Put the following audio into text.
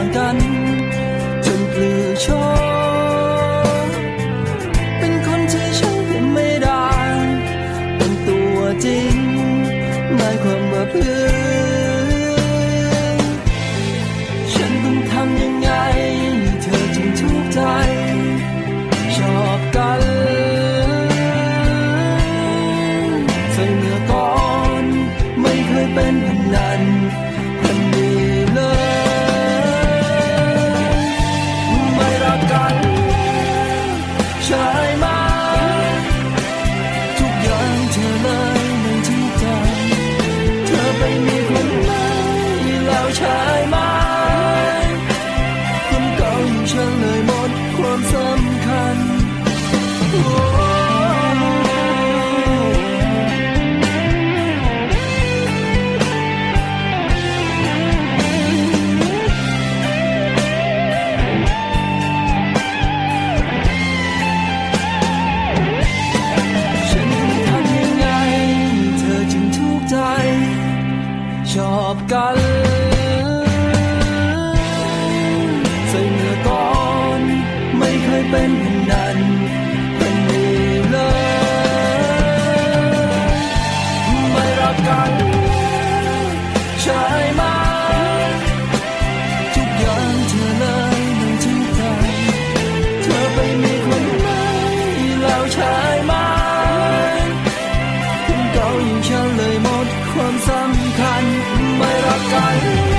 างกันจนเปลือโชเป็นคนที่ฉันยังไม่ได้ เป็นตัวจริงหมาความว่าเพื่อ ช่ไหมทุกอย่างเธอเลยในที่ใจเธอไปมีคนใหม่แล้วใช่ไหมคนเก่าอย่างฉันเลยหมดความสำคัญ อบกันเมื่อก่อนไม่เคยเป็น I've you.